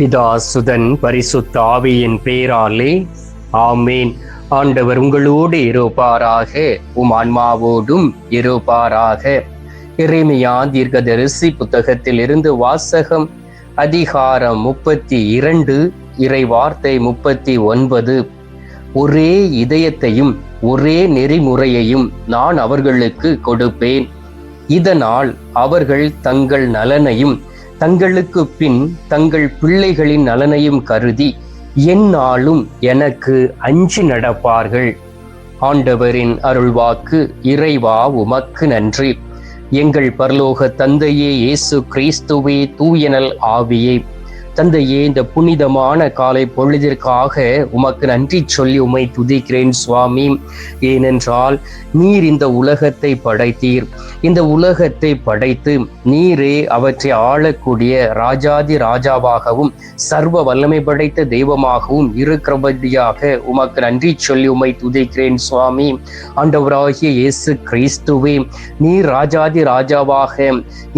பிதா சுதன் பரிசுத்த ஆவியின் பேராலே ஆமேன். ஆண்டவர் உங்களோடு இருப்பாராக உம் ஆன்மாவோடும் இருப்பாராக. இறைமையா தீர்க்கதரிசி புத்தகத்தில் இருந்து வாசகம் அதிகாரம் முப்பத்தி இரண்டு இறை வார்த்தை முப்பத்தி ஒன்பது ஒரே இதயத்தையும் ஒரே நெறிமுறையையும் நான் அவர்களுக்கு கொடுப்பேன். இதனால் அவர்கள் தங்கள் நலனையும் தங்களுக்கு பின் தங்கள் பிள்ளைகளின் நலனையும் கருதி எந்நாளும் எனக்கு அஞ்சு நடப்பார்கள். ஆண்டவரின் அருள்வாக்கு இறைவா உமக்கு நன்றி. எங்கள் பரலோக தந்தையே இயேசு கிறிஸ்துவே தூயனல் ஆவியே. தந்தையே இந்த புனிதமான காலை பொழுதிற்காக உமக்கு நன்றி சொல்லி உமை துதிக்கிறேன் சுவாமி. ஏனென்றால் நீர் இந்த உலகத்தை படைத்தீர். இந்த உலகத்தை படைத்து நீரே அவற்றை ஆளக்கூடிய ராஜாதி ராஜாவாகவும் சர்வ வல்லமை படைத்த தெய்வமாகவும் இருக்கிறபடியாக உமக்கு நன்றி சொல்லி உமை துதிக்கிறேன் சுவாமி. ஆண்டவராகிய இயேசு கிறிஸ்துவே நீர் ராஜாதி ராஜாவாக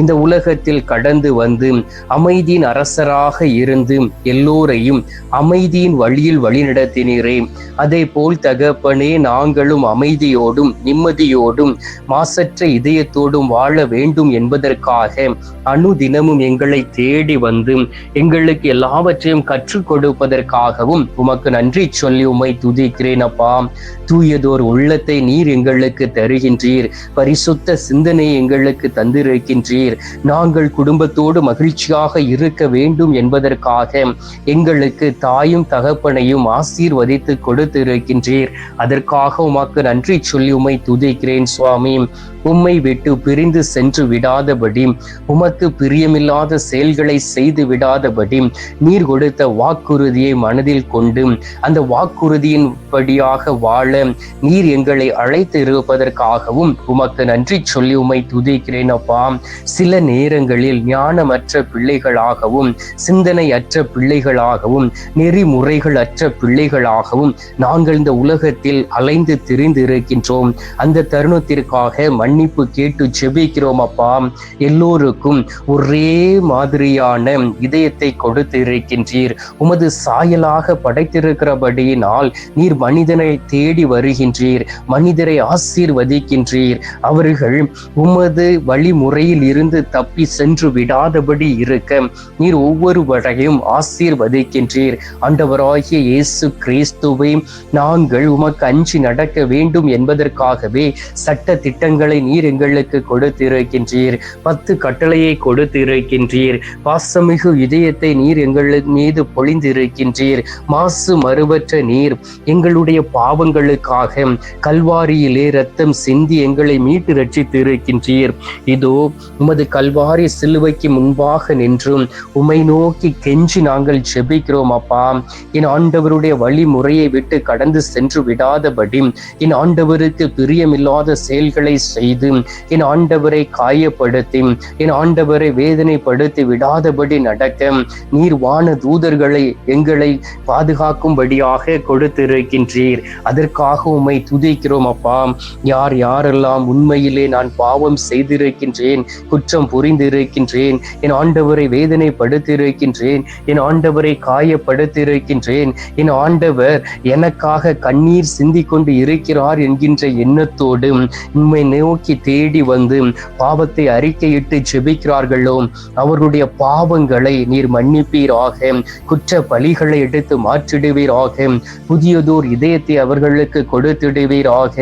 இந்த உலகத்தில் கடந்து வந்து அமைதியின் அரசராக இருந்து எல்லோரையும் அமைதியின் வழியில் வழிநடத்தினீரே. அதே போல் தகப்பனே நாங்களும் அமைதியோடும் நிம்மதியோடும் மாசற்ற இதயத்தோடும் வாழ வேண்டும் என்பதற்காக அனுதினமும் எங்களை தேடி வந்து எங்களுக்கு எல்லாவற்றையும் கற்றுக் கொடுப்பதற்காகவும் உமக்கு நன்றி சொல்லி உமை துதிக்கிறேன் அப்பா. தூயதோர் உள்ளத்தை நீர் எங்களுக்கு தருகின்றீர். பரிசுத்த சிந்தனை எங்களுக்கு தந்திருக்கின்றீர். நாங்கள் குடும்பத்தோடு மகிழ்ச்சியாக இருக்க வேண்டும் என்பதற்காக எங்களுக்கு தாயும் தகப்பனையும் ஆசீர்வதித்து கொடுத்திருக்கின்றீர். அதற்காக உமக்கு நன்றி சொல்லி உமை துதிக்கிறேன் சுவாமி. உம்மை விட்டு பிரிந்து சென்று விடாதபடி உமக்கு பிரியமில்லாத செயல்களை செய்து விடாதபடி நீர் கொடுத்த வாக்குறுதியை மனதில் கொண்டு அந்த வாக்குறுதியின் படியாக வாழ நீர் எங்களை அழைத்து இருப்பதற்காகவும் உமக்கு நன்றி சொல்லி உமை துதிக்கிறேன் அப்பா. சில நேரங்களில் ஞானமற்ற பிள்ளைகளாகவும் சிந்தனையற்ற பிள்ளைகளாகவும் நெறிமுறைகள் அற்ற பிள்ளைகளாகவும் நாங்கள் இந்த உலகத்தில் அலைந்து திரிந்து இருக்கின்றோம் அந்த தருணத்திற்காக மன்னிப்பு கேட்டு ஜெபிக்கிறோம் அப்பா எல்லோருக்கும் ஒரே மாதிரியான இதயத்தை கொடுத்து இருக்கின்றீர் உமது சாயலாக படைத்திருக்கிறபடியினால் நீர் மனிதனை தேடி வருகின்றீர். மனிதரை ஆசீர்வதிக்கின்றீர். அவர்கள் உமது வழிமுறையில் இருந்து தப்பி சென்று விடாதபடி இருக்க நீர் ஒவ்வொருவரையும் ஆசீர்வதிக்கின்றீர். ஆண்டவராகிய இயேசு கிறிஸ்துவை நாங்கள் உமக்கு அஞ்சி நடக்க வேண்டும் என்பதற்காகவே சட்ட திட்டங்களை நீர் எங்களுக்கு கொடுத்திருக்கின்றீர். பத்து கட்டளையை கொடுத்திருக்கின்றீர். பாசமிகு இதயத்தை நீர் எங்கள் மீது பொழிந்திருக்கின்றீர். மாசு மறுபற்ற நீர் எங்களுடைய பாவங்களுக்காக கல்வாரியிலே ரத்தம் சிந்தி எங்களை மீட்டு ரட்சித்திருக்கின்றீர். இதோ உமது கல்வாரி சிலுவைக்கு முன்பாக நின்றும் உமை நோக்கி கெஞ்சி நாங்கள் ஜெபிக்கிறோம் அப்பா. என் ஆண்டவருடைய வழிமுறையை விட்டு கடந்து சென்று விடாதபடி என் ஆண்டவருக்கு பிரியமில்லாத செயல்களை செய்ய செய்து என் ஆண்டவரை காயப்படுத்தி என் ஆண்டவரை வேதனைப்படுத்தி விடாதபடி நடக்க நீர் வான தூதர்களை எங்களை பாதுகாக்கும்படியாக கொடுத்திருக்கின்றீர். அதற்காக உம்மை துதிக்கிறோம் அப்பா. யார் யாரெல்லாம் உண்மையிலே நான் பாவம் செய்திருக்கின்றேன் குற்றம் புரிந்திருக்கின்றேன் என் ஆண்டவரை வேதனைப்படுத்தியிருக்கின்றேன் என் ஆண்டவரை காயப்படுத்தியிருக்கின்றேன் என் ஆண்டவர் எனக்காக கண்ணீர் சிந்திக் கொண்டு இருக்கிறார் என்கின்ற எண்ணத்தோடு உண்மை நோக்கி தேடி வந்து பாவத்தை அறிக்கையிட்டு ஜெபிக்கிறார்களோ அவர்களுடைய பாவங்களை நீர் மன்னிப்பீராக குற்ற பலிகளை எடுத்து மாற்றிடுவீராக புதியதோர் இதயத்தை அவர்களுக்கு கொடுத்திடுவீராக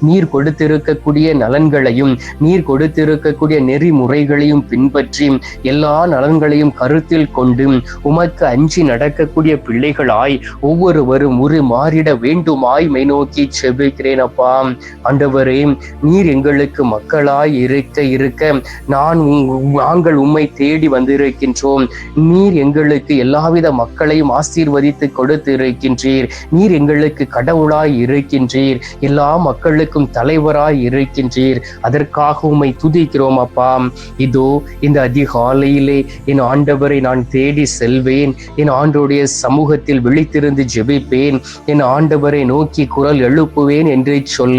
நீர் கொடுத்திருக்கக்கூடிய நலன்களையும் நீர் கொடுத்திருக்கக்கூடிய நெறிமுறைகளையும் பின்பற்றி எல்லா நலன்களையும் கருத்தில் கொண்டு உமக்கு அஞ்சி நடக்கக்கூடிய பிள்ளைகளாய் ஒவ்வொருவரும் ஒரு மாறிட வேண்டுமாய் மை நோக்கி செபிக்கிறேன் அப்பா. ஆண்டவரே நீர் எங்களுக்கு மக்களாய் இருக்க இருக்க நான் நாங்கள் உம்மை தேடி வந்திருக்கின்றோம். நீர் எங்களுக்கு எல்லாவித மக்களையும் ஆசீர்வதித்து கொடுத்து இருக்கின்றீர் நீர் எங்களுக்கு கடவுளாய் இருக்கின்றீர். எல்லா மக்களுக்கும் தலைவராய் இருக்கின்றீர். அதற்காக உம்மை துதிக்கிறோம் அப்பா. இதோ இந்த அதிகாலையிலே என் ஆண்டவரை நான் தேடி செல்வேன். என் ஆண்டோடைய சமூகத்தில் விழித்திருந்து ஜெபிப்பேன். என் ஆண்டவரை நோக்கி குரல் எழுப்புவேன் என்று சொல்லி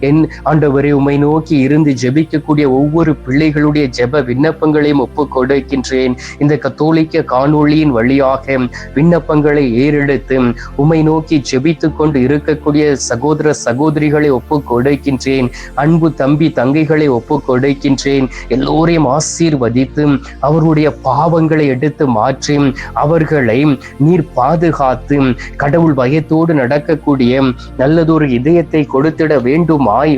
என் ஆண்டவரை உம்மை நோக்கி நோக்கி இருந்து ஜெபிக்கக்கூடிய ஒவ்வொரு பிள்ளைகளுடைய ஜெப விண்ணப்பங்களையும் ஒப்பு கொடுக்கின்றேன். இந்த கத்தோலிக்க காணொளியின் வழியாக விண்ணப்பங்களை ஏறெடுத்து உமை நோக்கி ஜெபித்து கொண்டு இருக்கக்கூடிய சகோதர சகோதரிகளை ஒப்பு கொடுக்கின்றேன். அன்பு தம்பி தங்கைகளை ஒப்பு கொடுக்கின்றேன். எல்லோரையும் ஆசீர்வதித்து அவருடைய பாவங்களை எடுத்து மாற்றி அவர்களை நீர் பாதுகாத்து கடவுள் பயத்தோடு நடக்கக்கூடிய நல்லதொரு இதயத்தை கொடுத்திட வேண்டுமாய்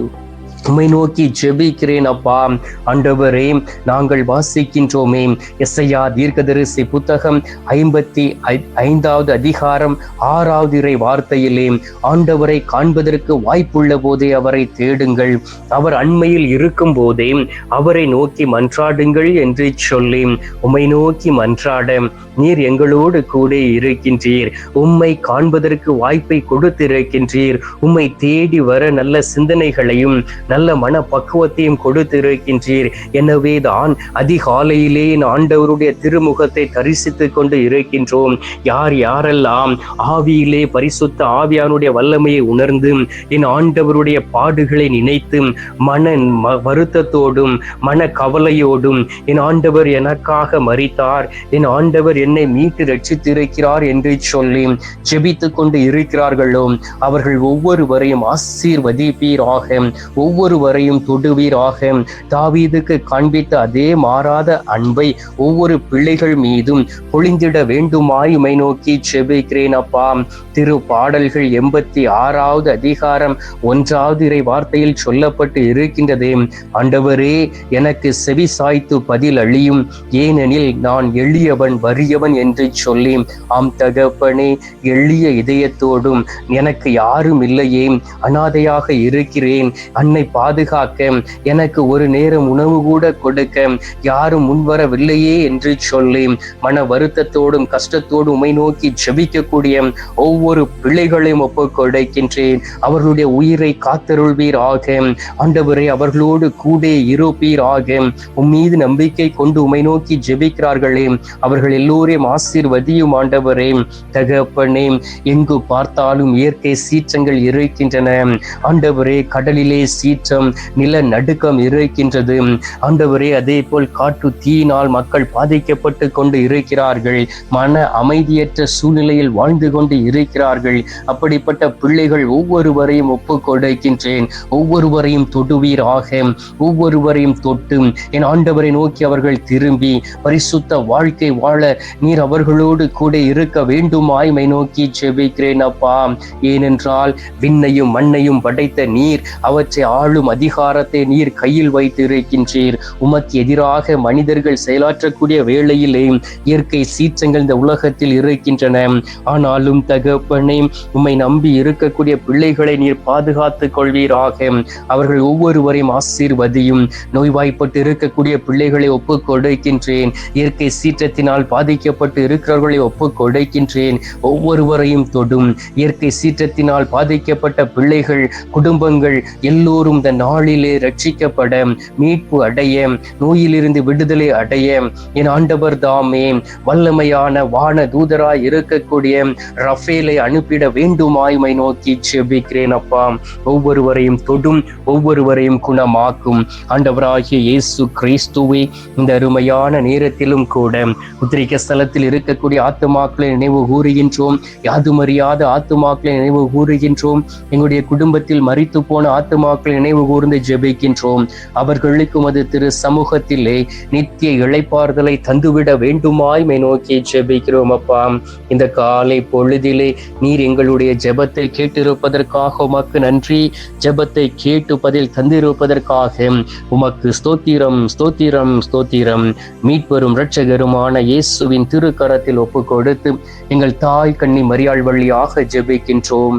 உம்மை நோக்கி ஜெபிக்கிறேன் அப்பா. ஆண்டவரே நாங்கள் வாசிக்கின்றோமே. எஸ்ஐயா தீர்க்கதரிசி புத்தகம் ஐம்பத்தி ஐ- ஐந்தாவது அதிகாரம் ஆறாவது இறை வார்த்தையிலே ஆண்டவரை காண்பதற்கு வாய்ப்புள்ள போதே அவரை தேடுங்கள். அவர் அண்மையில் இருக்கும் போதே அவரை நோக்கி மன்றாடுங்கள் என்று சொல்லி உம்மை நோக்கி மன்றாட நீர் எங்களோடு கூட இருக்கின்றீர். உம்மை காண்பதற்கு வாய்ப்பை கொடுத்திருக்கின்றீர். உம்மை தேடி வர நல்ல சிந்தனைகளையும் நல்ல மன பக்குவத்தையும் கொடுத்திருக்கின்றீர். எனவே தான் அதிகாலையிலே என் ஆண்டவருடைய திருமுகத்தை தரிசித்துக் கொண்டு இருக்கின்றோம். யார் யாரெல்லாம் ஆவியிலே பரிசுத்த ஆவியானுடைய வல்லமையை உணர்ந்து என் ஆண்டவருடைய பாடுகளை நினைத்து மன ம- வருத்தத்தோடும் மன கவலையோடும் என் ஆண்டவர் எனக்காக மறித்தார் என் ஆண்டவர் என்னை மீட்டு ரட்சித்திருக்கிறார் என்று சொல்லி ஜெபித்துக் கொண்டு இருக்கிறார்களோ அவர்கள் ஒவ்வொருவரையும் ஆசீர்வதிப்பீராக. ஒவ்வொருவரையும் தொடுவீராக. தாவீதுக்கு காண்பித்த அதே மாறாத அன்பை ஒவ்வொரு பிள்ளைகள் மீதும் பொழிந்திட வேண்டுமாய் உமை நோக்கி செபிக்கிறேன் அப்பா. திரு பாடல்கள் எண்பத்தி ஆறாவது அதிகாரம் ஒன்றாவது இறை வார்த்தையில் சொல்லப்பட்டு இருக்கின்றதே. ஆண்டவரே எனக்கு செவி சாய்த்து பதில் அழியும் ஏனெனில் நான் எளியவன் வறியவன் என்று சொல்லி. ஆம் தகப்பனே எளிய இதயத்தோடும் எனக்கு யாரும் இல்லையே. அனாதையாக இருக்கிறேன். அன்னை பாதுகாக்க எனக்கு ஒரு நேரம் உணவு கூட கொடுக்க யாரும் முன்வரவில்லையே என்று சொல்லி மன வருத்தத்தோடும் கஷ்டத்தோடும் உமை நோக்கி ஜெபிக்கக்கூடிய ஒவ்வொரு பிள்ளைகளையும் ஒப்பு கொடுக்கின்றேன். அவர்களுடைய உயிரை காத்தருள்வீர் ஆக ஆண்டவரை அவர்களோடு கூட இருப்பீர் ஆக மீது நம்பிக்கை கொண்டு உமை நோக்கி ஜெபிக்கிறார்களே. அவர்கள் எல்லோரையும் ஆசீர்வதியும் ஆண்டவரே. தகப்பனே எங்கு பார்த்தாலும் இயற்கை சீற்றங்கள் இருக்கின்றன. ஆண்டவரே கடலிலே வெளிச்சம் நில நடுக்கம் இருக்கின்றது. ஆண்டவரே அதே போல் காட்டு தீயினால் மக்கள் பாதிக்கப்பட்டு கொண்டு இருக்கிறார்கள். மன அமைதியற்ற சூழ்நிலையில் வாழ்ந்து கொண்டு இருக்கிறார்கள். அப்படிப்பட்ட பிள்ளைகள் ஒவ்வொருவரையும் ஒப்பு கொடுக்கின்றேன். ஒவ்வொருவரையும் தொடுவீராக. ஒவ்வொருவரையும் தொட்டு என் ஆண்டவரை நோக்கி அவர்கள் திரும்பி பரிசுத்த வாழ்க்கை வாழ நீர் அவர்களோடு கூட இருக்க வேண்டுமாய்மை நோக்கி செபிக்கிறேன் அப்பா. ஏனென்றால் விண்ணையும் மண்ணையும் படைத்த நீர் அவற்றை ஆள் ஆளும் அதிகாரத்தை நீர் கையில் வைத்து இருக்கின்றீர் உமக்கு எதிராக மனிதர்கள் செயலாற்றக்கூடிய வேளையிலே இயற்கை சீற்றங்கள் இந்த உலகத்தில் இருக்கின்றன. ஆனாலும் தகப்பனே உம்மை நம்பி இருக்கக்கூடிய பிள்ளைகளை நீர் பாதுகாத்துக் கொள்வீராக. அவர்கள் ஒவ்வொருவரையும் ஆசீர்வதியும். நோய்வாய்ப்பட்டு இருக்கக்கூடிய பிள்ளைகளை ஒப்பு கொடுக்கின்றேன். இயற்கை சீற்றத்தினால் பாதிக்கப்பட்டு இருக்கிறவர்களை ஒப்பு கொடுக்கின்றேன். ஒவ்வொருவரையும் தொடும். இயற்கை சீற்றத்தினால் பாதிக்கப்பட்ட பிள்ளைகள் குடும்பங்கள் எல்லோரும் இந்த நாளிலே ரட்சிக்கப்பட மீட்பு அடைய நோயிலிருந்து விடுதலை அடைய என் ஆண்டவர் தாமே வல்லமையான வான தூதராய் இருக்கக்கூடிய ரஃபேலை அனுப்பிட வேண்டுமாய்மை நோக்கி செபிக்கிறேன் அப்பா. ஒவ்வொருவரையும் தொடும் ஒவ்வொருவரையும் குணமாக்கும். ஆண்டவராகிய இயேசு கிறிஸ்துவை இந்த அருமையான நேரத்திலும் கூட உத்திரிக்க ஸ்தலத்தில் இருக்கக்கூடிய ஆத்துமாக்களை நினைவு கூறுகின்றோம். யாதுமறியாத ஆத்துமாக்களை நினைவு கூறுகின்றோம். எங்களுடைய குடும்பத்தில் மறித்து போன ஆத்துமாக்களை நினைவு நினைவு கூர்ந்து ஜெபிக்கின்றோம். அவர்களுக்கும் அது திரு சமூகத்திலே நித்திய இளைப்பாறுதலை தந்துவிட வேண்டுமாய்மை நோக்கி ஜெபிக்கிறோம் அப்பா. இந்த காலை பொழுதிலே நீர் எங்களுடைய ஜெபத்தை கேட்டிருப்பதற்காக உமக்கு நன்றி. ஜெபத்தை கேட்டு பதில் தந்திருப்பதற்காக உமக்கு ஸ்தோத்திரம் ஸ்தோத்திரம் ஸ்தோத்திரம். மீட்பெரும் இரட்சகருமான இயேசுவின் திருக்கரத்தில் ஒப்பு கொடுத்து எங்கள் தாய் கண்ணி மரியாள் வழியாக ஜெபிக்கின்றோம்.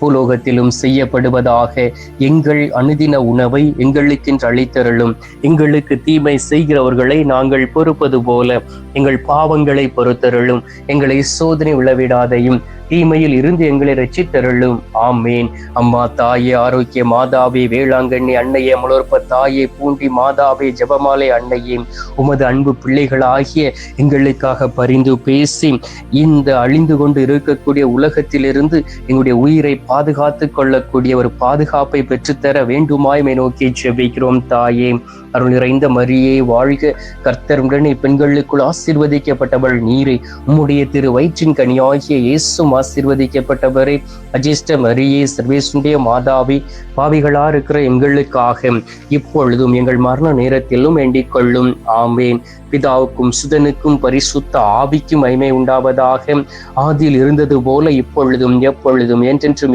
பூலோகத்திலும் செய்யப்படுவதாக எங்கள் அனுதின உணவை எங்களுக்கென்று அளித்தருளும். எங்களுக்கு தீமை செய்கிறவர்களை நாங்கள் பொறுப்பது போல எங்கள் பாவங்களை பொறுத்தருளும். எங்களை சோதனை விழவிடாதையும் தீமையில் இருந்து எங்களை ரச்சித்தருளும் ஆமேன். அம்மா தாயே ஆரோக்கிய மாதாவே வேளாங்கண்ணி அன்னையே மலோற்ப தாயே பூண்டி மாதாவே ஜெபமாலை அன்னையே உமது அன்பு பிள்ளைகளாகிய எங்களுக்காக பரிந்து பேசி இந்த அழிந்து கொண்டு இருக்கக்கூடிய உலகத்திலிருந்து எங்களுடைய உயிரை பாதுகாத்து கொள்ளக்கூடிய ஒரு பாதுகாப்பை பெற்றுத்தர வேண்டுமாய்மை நோக்கி ஜெபிக்கிறோம் தாயே. அருள் நிறைந்த மரியே வாழ்க கர்த்தருடனே பெண்களுக்குள் ஆசீர்வதிக்கப்பட்டவள் நீரை. உம்முடைய திரு வயிற்றின் கனியாகிய இயேசும் ஆசீர்வதிக்கப்பட்டவரே. அஜிஷ்ட மரியே சர்வேசுடைய மாதாவி பாவிகளா இருக்கிற எங்களுக்காக இப்பொழுதும் எங்கள் மரண நேரத்திலும் வேண்டிக் கொள்ளும். ஆமேன். பிதாவுக்கும் சுதனுக்கும் பரிசுத்த ஆவிக்கும் மைமை உண்டாவதாக. ஆதியில் இருந்தது போல இப்பொழுதும் எப்பொழுதும் என்றென்றும்